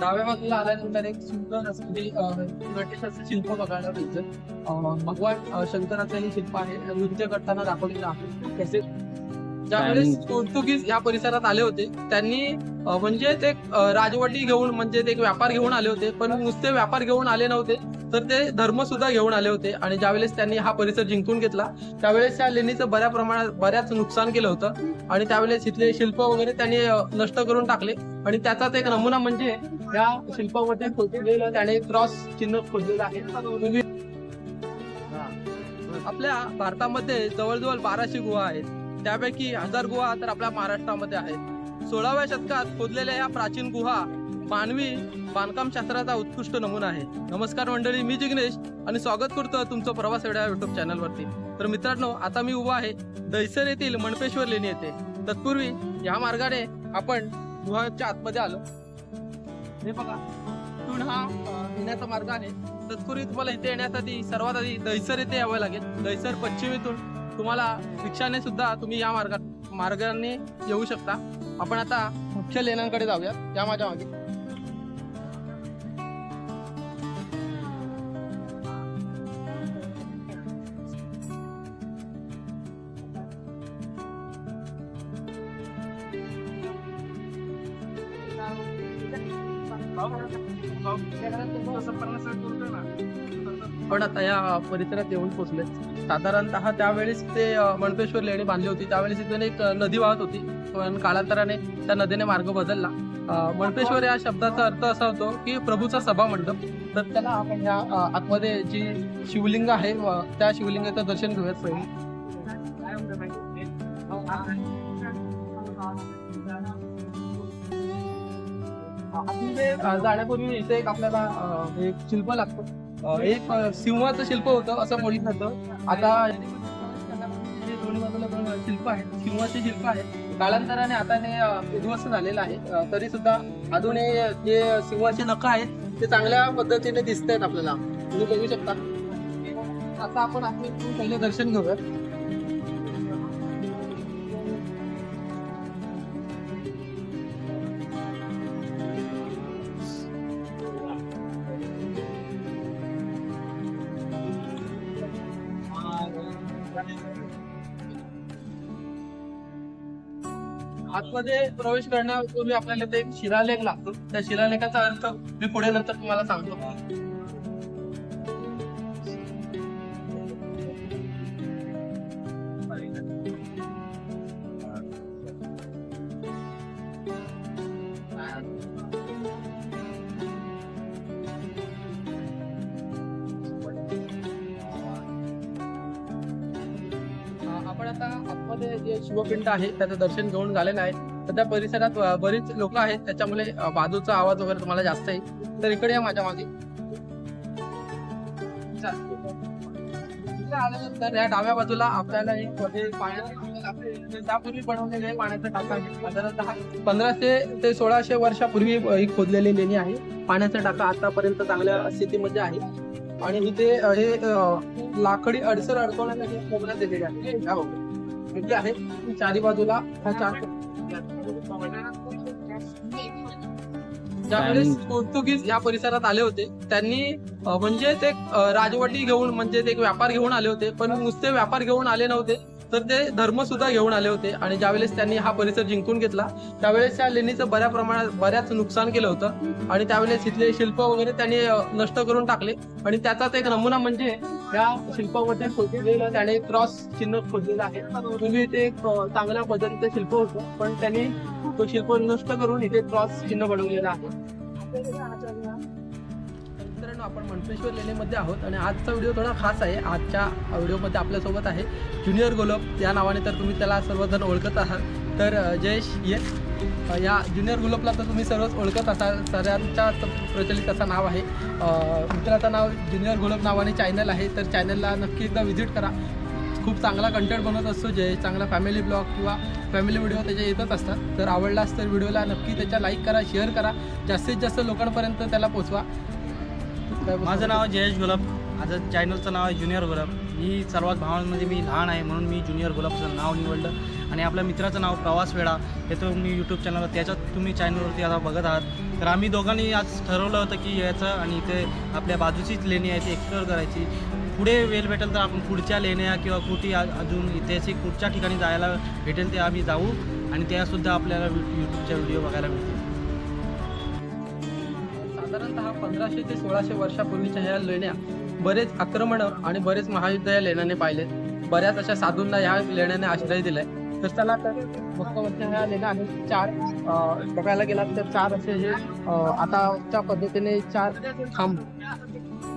डाव्या बाजूला आल्यानंतर एक सुंदर असं म्हणजे अं, नटेशाचं शिल्प बघायला मिळतं. भगवान शंकराचं हे शिल्प आहे. नृत्य करताना दाखवलेलं आहे. तसेच ज्यावेळेस पोर्तुगीज या परिसरात आले होते त्यांनी म्हणजे ते राजवटी घेऊन म्हणजे ते एक व्यापार घेऊन आले होते. पण नुसते व्यापार घेऊन आले नव्हते. तर ते धर्म सुद्धा घेऊन आले होते. आणि ज्यावेळेस त्यांनी हा परिसर जिंकून घेतला त्यावेळेस त्या लेणीचं बऱ्या प्रमाणात बऱ्याच नुकसान केलं होतं. आणि त्यावेळेस इथले शिल्प वगैरे त्यांनी नष्ट करून टाकले. आणि त्याचाच एक नमुना म्हणजे या शिल्पामध्ये खोदलेलं त्याने क्रॉस चिन्ह खोदलेलं आहे. आपल्या भारतामध्ये जवळजवळ बाराशे गुहा आहेत. त्यापैकी हजार गुहा तर आपल्या महाराष्ट्रामध्ये आहेत. सोळाव्या शतकात खोदलेल्या या प्राचीन गुहा मानवी बांधकाम शास्त्राचा उत्कृष्ट नमुना आहे. नमस्कार मंडळी मी जिग्नेश आणि स्वागत करतो तुमचं प्रवास एवढ्या युट्यूब चॅनलवरती तर मित्रांनो आता मी उभा आहे दहिसर येथील मणपेश्वर लेणी येथे. तत्पूर्वी या मार्गाने आपण गुहाच्या आतमध्ये आलो. हे बघा इथून हा येण्याचा मार्ग आहे. तत्पूर्वी तुम्हाला इथे येण्यासाठी सर्वात आधी दहिसर येथे यावं लागेल. दहिसर पश्चिमेतून तुम्हाला रिक्षाने सुद्धा तुम्ही या मार्गात मार्गाने येऊ शकता. आपण आता मुख्य लेण्यांकडे जाऊया या माझ्या मागे. आपण आता या परिसरात येऊन पोचले साधारणतः त्यावेळेस ते अं, मणपेश्वर लेणी बांधली होती. त्यावेळेस इथून एक नदी वाहत होती. पण कालांतराने त्या नदीने मार्ग बदलला. अं, मणपेश्वर या शब्दाचा अर्थ असा होतो की प्रभूचा सभा मंडप. तर त्याला आपण या आतमध्ये जी शिवलिंग आहे त्या शिवलिंगाचं दर्शन घेऊयात पहिले. जाण्यापूर्वी इथे एक आपल्याला एक शिल्प लागतं. एक सिंहाचं शिल्प होतं असं म्हणत जातं. आता दोन्ही बाजूला शिल्प आहेत. सिंहाचे शिल्प आहे कालांतराने आता उद्ध्वस्त झालेलं आहे. तरी सुद्धा अजून जे सिंहाचे नख आहेत. ते चांगल्या पद्धतीने दिसत आहेत आपल्याला. तुम्ही बघू शकता. आता आपण आतमध्ये पहिले दर्शन घेऊयात. आतमध्ये प्रवेश करण्यापूर्वी आपल्याला ते शिलालेख लागतो. त्या शिलालेखाचा अर्थ मी पुढे नंतर तुम्हाला सांगतो. आपण आता आतमध्ये जे शिवपिंड आहे त्याचं दर्शन घेऊन झालेलं आहे. तर त्या परिसरात बरीच लोक आहेत. त्याच्यामुळे बाजूचा आवाज वगैरे तुम्हाला जास्त आहे तर इकडे या माझ्या मागे. आल्यानंतर या डाव्या बाजूला आपल्याला एक पाण्याचा त्यापूर्वी बनवलेले पाण्याचं टाका. साधारणतः पंधराशे ते सोळाशे वर्षापूर्वी ही खोदलेली लेणी आहे. पाण्याचा टाका आतापर्यंत चांगल्या स्थितीमध्ये आहे. आणि इथे हे लाकडी अडसर अडकवण्यासाठी आहे. चारी बाजूला हा चार ज्यावेळेस पोर्तुगीज या परिसरात आले होते त्यांनी म्हणजे ते राजवटी घेऊन म्हणजे ते एक व्यापार घेऊन आले होते पण नुसते व्यापार घेऊन आले नव्हते. तर ते धर्म सुद्धा घेऊन आले होते आणि ज्यावेळेस त्यांनी हा परिसर जिंकून घेतला त्यावेळेस त्या लेणीचं बऱ्या प्रमाणात बऱ्याच नुकसान केलं होतं. आणि त्यावेळेस इथले शिल्प वगैरे त्यांनी नष्ट करून टाकले. आणि त्याचाच एक नमुना म्हणजे या शिल्पामध्ये खोदलेलं त्याने क्रॉस चिन्ह खोदलेलं आहे. पूर्वी ते एक चांगल्या पद्धतीचं शिल्प होतं पण त्यांनी तो शिल्प नष्ट करून इथे क्रॉस चिन्ह बनवलेलं आहे. आपण मंटेश्वर लेणीमध्ये आहोत आणि आजचा व्हिडिओ थोडा खास आहे. आजच्या व्हिडिओमध्ये आपल्यासोबत आहे ज्युनियर गोलप या नावाने तर तुम्ही त्याला सर्वजण ओळखत आहात. तर जयेश ये. या ज्युनियर गोलपला तर तुम्ही सर्वच ओळखत असाल. सगळ्यांच्या प्रचलित असं नाव आहे. मित्राचं नाव ज्युनियर गोलप नावाने चॅनल आहे. तर चॅनलला नक्की एकदा व्हिजिट करा. खूप चांगला कंटेंट बनवत असतो जे चांगला फॅमिली ब्लॉग किंवा फॅमिली व्हिडिओ त्याचे येतच असतात. तर आवडलास तर व्हिडिओला नक्की त्याच्या लाईक करा शेअर करा. जास्तीत जास्त लोकांपर्यंत त्याला पोचवा. माझं नाव जयेश गुलाब माझं चॅनलचं नाव आहे ज्युनियर गुलाब मी सर्वात भावांमध्ये मी लहान आहे म्हणून मी ज्युनियर गुलाबचं नाव निवडलं. आणि आपल्या मित्राचं नाव प्रवास वेळा. हे तो मी यूट्यूब चॅनलवर त्याच्यात तुम्ही चॅनलवरती आता बघत आहात. तर आम्ही दोघांनी आज ठरवलं होतं की यायचं आणि इथे आपल्या बाजूचीच लेणी आहे ती एक्सप्लोअर करायची. पुढे वेळ भेटेल तर आपण पुढच्या लेण्या किंवा कुठे अजून ऐतिहासिक कुठच्या ठिकाणी जायला भेटेल ते आम्ही जाऊ. आणि त्यासुद्धा आपल्याला यूट्यूबच्या व्हिडिओ बघायला मिळतील. साधारणतः पंधराशे ते सोळाशे वर्षापूर्वीच्या ह्या लेण्या बरेच आक्रमण आणि बरेच महायुद्ध या लेण्याने पाहिलेत बऱ्याच अशा साधूंना ह्या लेण्याने आश्रय दिलाय. तर चला तर ह्या लेण्या चार बघायला गेलात तर चार असे हे आताच्या पद्धतीने चार खांब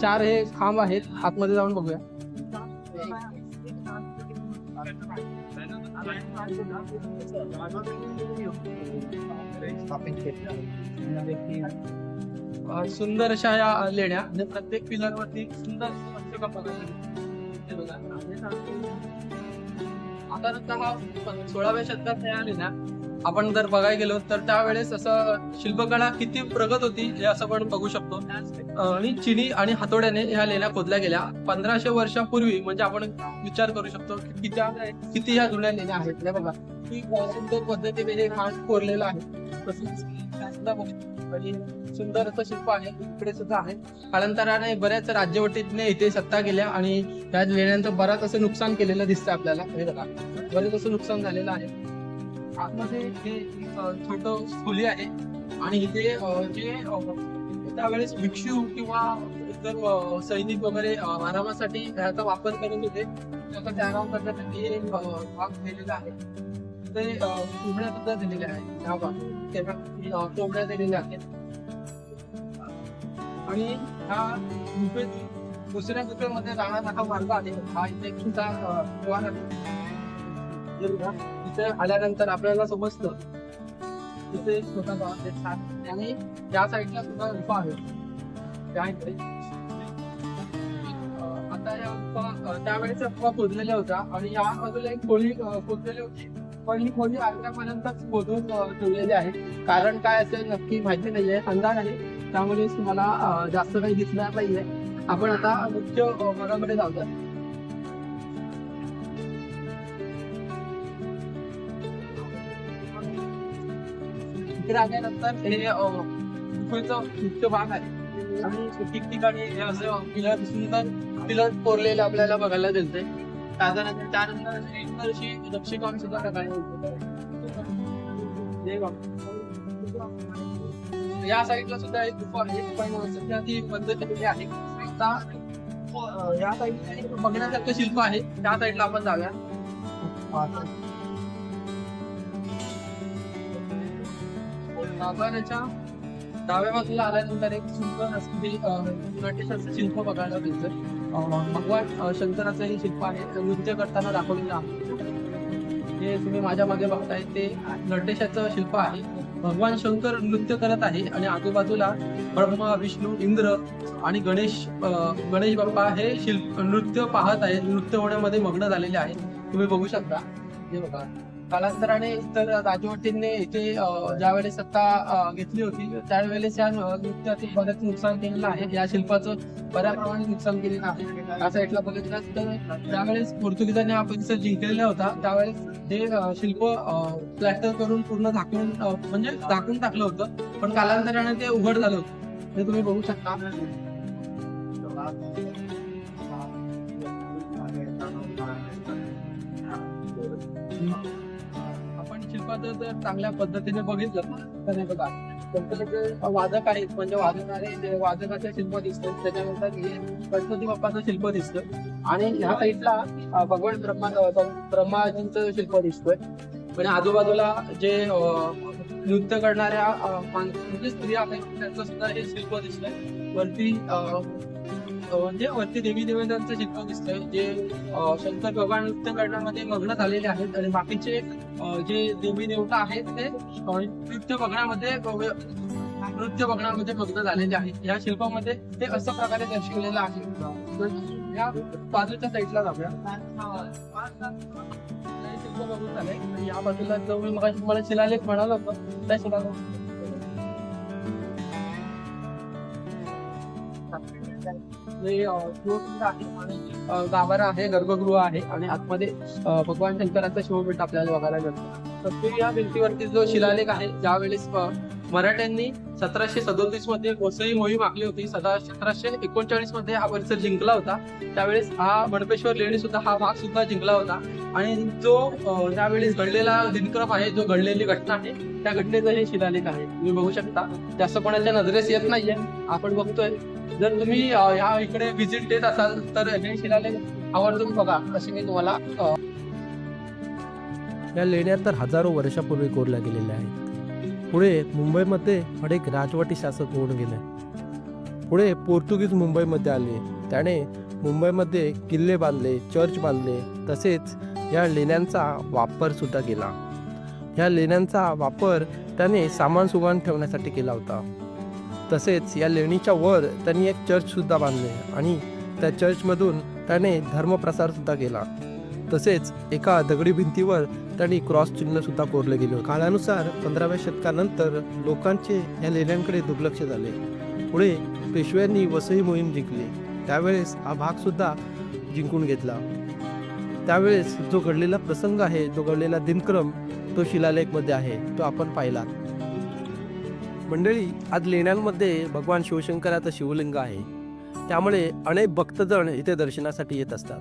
चार हे खांब आहेत. आतमध्ये जाऊन बघूया. अं, सुंदर अशा या लेण्या आणि प्रत्येक पिलर वरती सुंदर आता नंतर सोळाव्या शतकात या लेण्या. आपण जर बघायला गेलो तर त्यावेळेस असं शिल्पकला किती प्रगत होती हे असं आपण बघू शकतो. आणि चिनी आणि हातोड्याने ह्या लेण्या खोदल्या गेल्या. पंधराशे वर्षापूर्वी म्हणजे आपण विचार करू शकतो की त्या किती ह्या जुन्या लेण्या आहेत. बघा. की सुंदर पद्धतीने हे खास कोरलेलं आहे तसंच सुंदर असं शिल्प आहे इकडे सुद्धा आहे. कालांतराने बऱ्याच राज्यवटीने इथे सत्ता केल्या आणि त्या लेण्यांचं बराच असं नुकसान केलेलं दिसतं आपल्याला. हे बघा बरेच असं नुकसान झालेलं आहे. आतमध्ये हे छोट खोली आहे आणि इथे जे त्यावेळेस भिक्षू किंवा इतर सैनिक वगैरे आरामासाठी ह्याचा वापर करत होते त्याचा आराम करण्यासाठी हे भाग दिलेला आहे. ते कोंबड्या सुद्धा दिलेल्या आहेत. त्या भाग तेव्हा कोंबड्या दिलेल्या आहेत. आणि हा गुफेत दुसऱ्या गुफेमध्ये जाणारा हा मार्ग आहे. हा इथे सुद्धा तिथे आहे इथे आल्यानंतर आपल्याला समजतं. तिथे एक छोटा छान. आणि या साईडला सुद्धा गुफा आहे. त्या इकडे. आता या गुफा त्यावेळेस या गुफा खोदलेल्या होत्या आणि या बाजूला एक खोली अं, खोदलेली होती. पण ही खोली आतापर्यंतच खोदून ठेवलेली आहे. कारण काय असेल नक्की माहिती नाहीये अंदाज आहे. त्यामुळे तुम्हाला जास्त काही दिसणार नाहीये. आपण आता मुख्य भागामध्ये जाऊया इकडे आल्यानंतर हे अं, गुफेचं मुख्य भाग आहे. आणि ठिकठिकाणी हे असं पिलर सुंदर पिलर कोरलेले आपल्याला बघायला मिळते त्यानंतर त्यानंतर अशी नक्षीकाम सुद्धा बघायला मिळते हे म्हणजे या साईडला सुद्धा एक गुफा आहे. पण सध्या ती बंद केलेली आहे. आता या साईडला एक बघण्यासारखं शिल्प आहे. त्या साईडला आपण जाऊया. साताऱ्याच्या डाव्या बाजूला आल्यानंतर एक सुंदर असलेली नटेशाचं शिल्प बघायला मिळतं. भगवान शंकराचं हे शिल्प आहे. नृत्य करताना दाखवलेलं आहे. हे तुम्ही माझ्या मागे बघताय ते नटेशाचं शिल्प आहे. भगवान शंकर नृत्य करत आहे आणि आजूबाजूला ब्रह्मा विष्णू इंद्र आणि गणेश गणेश बाप्पा हे शिल्प नृत्य पाहत आहेत. नृत्य होण्यामध्ये मग्न झालेले आहे तुम्ही बघू शकता. हे बघा. कालांतराने तर राजवटींनी इथे अं, ज्यावेळेस सत्ता घेतली होती त्यावेळेस या नृत्याचे बरेच नुकसान केलेलं आहे. या शिल्पाचं बऱ्या प्रमाणात नुकसान केलेलं आहे. या साईडला बघितलं तर त्यावेळेस पोर्तुगीजांनी हा परिसर जिंकलेला होता त्यावेळेस हे शिल्प प्लॅस्टर करून पूर्ण झाकून म्हणजे झाकून टाकलं होतं. पण कालांतराने ते उघड झालं होतं. हे तुम्ही बघू शकता. आपण शिल्पाचं जर चांगल्या पद्धतीने बघितलं तर बघा. गणपतीचे वादक आहेत? म्हणजे वाजवणारे जे वादकाचे शिल्प दिसतं त्याच्यानंतर हे गणपती बाप्पाचं शिल्प दिसतं. आणि ह्या साईडला भगवान ब्रह्मा ब्रह्माजींचं शिल्प दिसतोय. म्हणजे आजूबाजूला जे नृत्य करणाऱ्या म्हणजे स्त्रिया आहेत त्यांचं सुद्धा हे शिल्प दिसतंय. वरती अं, म्हणजे वरती देवी देवतांचं शिल्प दिसतंय जे शंकर भगवान नृत्य करण्यामध्ये मग्न झालेले आहेत. आणि बाकीचे जे देवी देवता आहेत ते नृत्य बघण्यामध्ये नृत्य बघण्यामध्ये मग्न झालेले आहेत. या शिल्पामध्ये ते अशा प्रकारे दर्शवलेलं आहे. या बाजूच्या साईडला जाऊया. शिल्प बघून झालंय या बाजूला जो मी तुम्हाला शिलालेख म्हणालो होतो. त्या शिलालेख? हे, शिवपिंड आहे आणि गाभारा आहे गर्भगृह आहे आणि आतमध्ये भगवान शंकराचा शिवपीठ आपल्याला बघायला मिळतं. तत्पुरी या भिंतीवरती जो शिलालेख आहे ज्यावेळेस मराठ्यांनी सतराशे सदोतीसमध्ये वसई मोहीम आखली होती सदा सतराशे एकोणचाळीसमध्ये हा परिसर जिंकला होता. त्यावेळेस हा मनपेश्वर लेणी सुद्धा हा भाग सुद्धा जिंकला होता. आणि जो त्यावेळेस घडलेला दिनक्रम आहे जो घडलेली घटना आहे त्या घटनेचा हे शिलालेख आहे. तुम्ही बघू शकता. जास्त कोणाच्या नजरेस येत नाहीये. आपण बघतोय. जर तुम्ही या इकडे व्हिजिट देत असाल तर हे शिलालेख आवर्जून बघा. असे मी तुम्हाला या लेण्या तर हजारो वर्षापूर्वी कोरल्या गेलेल्या आहेत. पुढे मुंबईमध्ये अनेक राजवटी शासक होऊन गेले. पुढे पोर्तुगीज मुंबईमध्ये आले. त्याने मुंबईमध्ये किल्ले बांधले चर्च बांधले. तसेच या लेण्यांचा वापर सुद्धा केला. या लेण्यांचा वापर त्याने सामान सुमान ठेवण्यासाठी केला होता. तसेच या लेणीच्या वर त्यांनी एक चर्चसुद्धा बांधले आणि त्या चर्चमधून त्याने धर्मप्रसारसुद्धा केला. तसेच एका दगडी भिंतीवर त्यांनी क्रॉस चिन्हसुद्धा कोरले गेले काळानुसार पंधराव्या शतकानंतर लोकांचे या लेण्यांकडे दुर्लक्ष झाले. पुढे पेशव्यांनी वसई मोहीम जिंकली. त्यावेळेस हा भागसुद्धा जिंकून घेतला. त्यावेळेस जो घडलेला प्रसंग आहे जो घडलेला दिनक्रम तो शिलालेखमध्ये आहे. तो आपण पाहिला मंडळी आज लेण्यांमध्ये भगवान शिवशंकराचं शिवलिंग आहे. त्यामुळे अनेक भक्तजण इथे दर्शनासाठी येत असतात.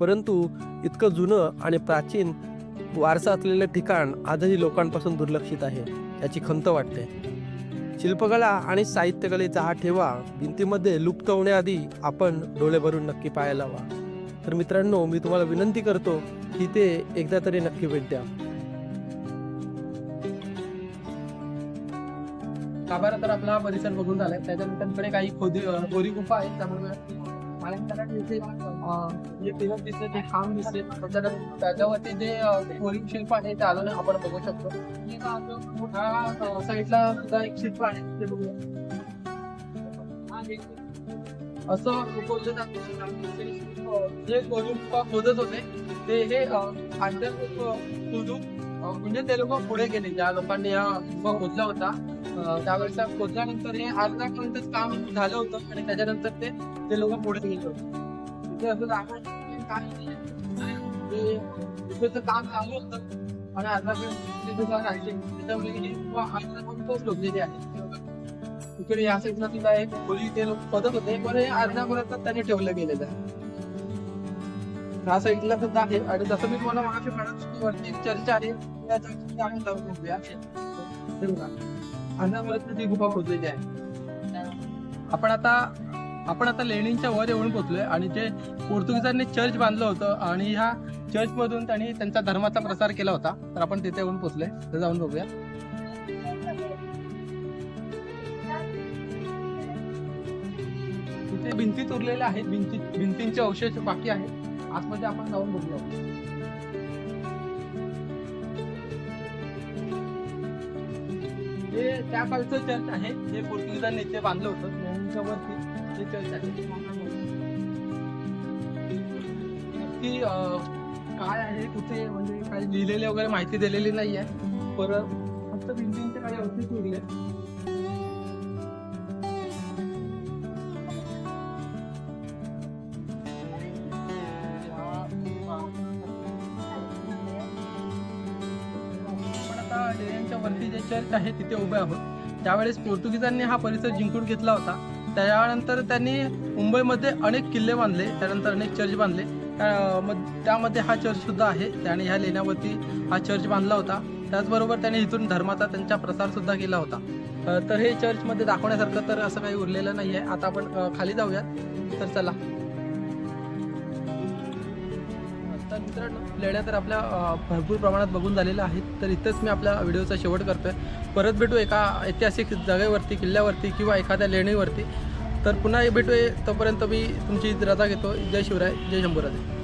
परंतु इतकं जुनं आणि प्राचीन वारसा असलेलं ठिकाण आजही लोकांपासून दुर्लक्षित आहे याची खंत वाटते. शिल्पकला आणि साहित्यकलेचा हा ठेवा भिंतीमध्ये लुप्त होण्याआधी आपण डोळे भरून नक्की पाहायला हवा. तर मित्रांनो मी तुम्हाला विनंती करतो की ते एकदा तरी नक्की भेट द्या. गाभारा तर आपला परिसर बघून झालाय. त्याच्यानंतर इकडे काही खोदी अ, गोरी गुफा आहेत. त्यामुळे दिसते खांब दिसते. त्याच्यावरती जे अ, कोरीव शिल्प आहे ते अजून आपण बघू शकतो. हा साईडला सुद्धा एक शिल्प आहे. ते बघूया. असं जातं जे कोरीव गुफा खोदत होते ते हे अ, म्हणजे ते लोक पुढे गेले. ज्या लोकांनी या गुफा खोदला होता त्यावेळेस खोदल्यानंतर हे अर्धा अर्धापर्यंतच काम झालं होतं आणि त्याच्यानंतर ते ते लोक पुढे गेले होते. तिथे असं जागा की काय काम चालू होतं. आणि अर्धापर्यंत तिथे जाऊन राहिले. त्याच्यामुळे अर्धा बुवा अर्धापर्यंतच लोकलेली आहे इकडे या साईडला सुद्धा एक खोली ते लोक खोदत होते पण हे अर्धापर्यंत त्यांनी ठेवलं गेलेलं आहे. ह्या साईडला सुद्धा आहे. आणि जसं मी तुम्हाला मागाशी म्हणत वरती चर्चा आहे त्या चर्चेत आम्ही जाऊन बघूया. अंधापर्यंत ती गुफा खोदलेली आहे. आपण आता आपण आता लेणींच्या वर येऊन पोहोचलोय आणि जे पोर्तुगीजांनी चर्च बांधलं होतं आणि ह्या चर्च मधून त्यांनी त्यांचा धर्माचा प्रसार केला होता तर आपण तिथे येऊन पोहोचलोय. तर जाऊन बघूया. तिथे भिंती उरलेल्या आहेत भिंती भिंतींचे अवशेष बाकी आहेत. आतमध्ये आपण जाऊन बघूया. हे त्या काळचं चर्च आहे जे पोर्तुगीजांनी इथे बांधलं होतं त्यांच्यावरती हे चर्च आहे. नक्की काय आहे कुठे म्हणजे काही लिहिलेले वगैरे माहिती दिलेली नाही आहे परत फक्त भिंतींचे काही अवशेष उरले चर्च आहे तिथे उभे आहोत. त्यावेळेस पोर्तुगीजांनी हा परिसर जिंकून घेतला होता. त्यानंतर त्यांनी मुंबईमध्ये अनेक किल्ले बांधले त्यानंतर अनेक चर्च बांधले. त्या- त्यामध्ये हा चर्च सुद्धा आहे. त्याने ह्या लेण्यावरती हा चर्च बांधला होता. त्याचबरोबर त्याने इथून धर्माचा त्यांचा प्रसार सुद्धा केला होता. तर हे चर्चमध्ये दाखवण्यासारखं तर असं काही उरलेलं नाही आहे आता आपण खाली जाऊयात. तर चला. मित्रांनो लेण्या तर आपल्या भरपूर प्रमाणात बघून झालेल्या आहेत. तर इथंच मी आपल्या व्हिडिओचा शेवट करतोय. परत भेटू एका ऐतिहासिक जागेवरती किल्ल्यावरती किंवा एखाद्या लेणीवरती. तर पुन्हा भेटू तोपर्यंत मी तुमची रजा घेतो. जय शिवराय जय शंभूराजे.